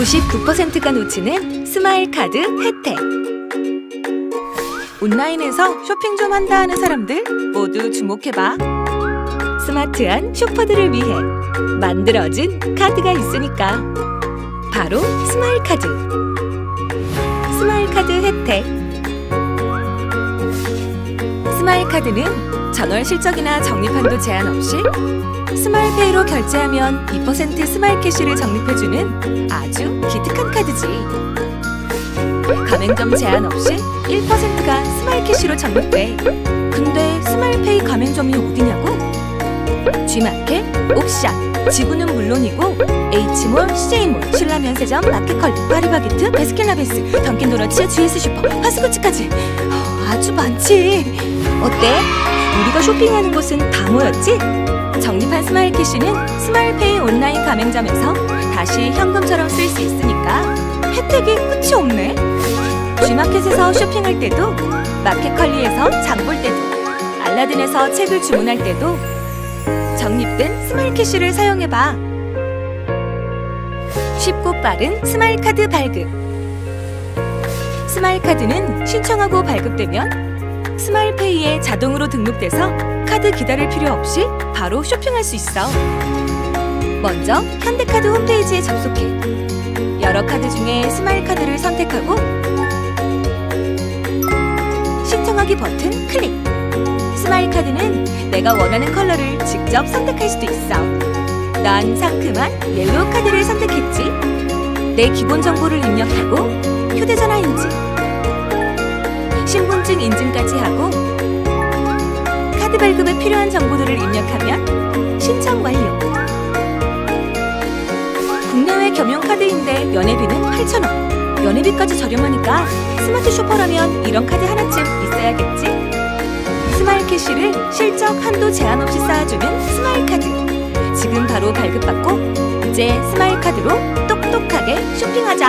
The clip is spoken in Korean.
99%가 놓치는 스마일 카드 혜택. 온라인에서 쇼핑 좀 한다 하는 사람들 모두 주목해봐. 스마트한 쇼퍼들을 위해 만들어진 카드가 있으니까. 바로 스마일 카드. 스마일 카드 혜택. 스마일 카드는 전월 실적이나 적립한도 제한 없이 스마일페이로 결제하면 2% 스마일 캐시를 적립해주는 아주 기특한 카드지. 가맹점 제한 없이 1%가 스마일 캐시로 적립돼. 근데 스마일페이 가맹점이 어디냐고? G마켓, 옥션, 지구는 물론이고 H몰, CJ몰, 신라면세점, 마켓컬리, 파리바게트, 베스킨라빈스, 던킨도너츠, GS슈퍼, 파스쿠치까지 어, 아주 많지. 어때? 우리가 쇼핑하는 곳은 다 모였지? 적립한 스마일 캐시는 스마일페이 온라인 가맹점에서 다시 현금처럼 쓸 수 있으니까 혜택이 끝이 없네. G마켓에서 쇼핑할 때도, 마켓컬리에서 장 볼 때도, 알라딘에서 책을 주문할 때도 적립된 스마일 캐시를 사용해봐. 쉽고 빠른 스마일 카드 발급. 스마일 카드는 신청하고 발급되면 스마일페이에 자동으로 등록돼서 카드 기다릴 필요 없이 바로 쇼핑할 수 있어. 먼저 현대카드 홈페이지에 접속해. 여러 카드 중에 스마일 카드를 선택하고 신청하기 버튼 클릭. 스마일 카드는 내가 원하는 컬러를 직접 선택할 수도 있어. 난 상큼한 옐로우 카드를 선택했지. 내 기본 정보를 입력하고 휴대전화 인증, 신분증 인증까지 하고 카드 발급에 필요한 정보들을 입력하면 신청 완료. 국내외 겸용 카드인데 연회비는 8,000원. 연회비까지 저렴하니까 스마트 쇼퍼라면 이런 카드 하나쯤 있어야겠지? 스마일 캐시를 실적 한도 제한 없이 쌓아주는 스마일 카드. 지금 바로 발급받고 이제 스마일 카드로 똑똑하게 쇼핑하자.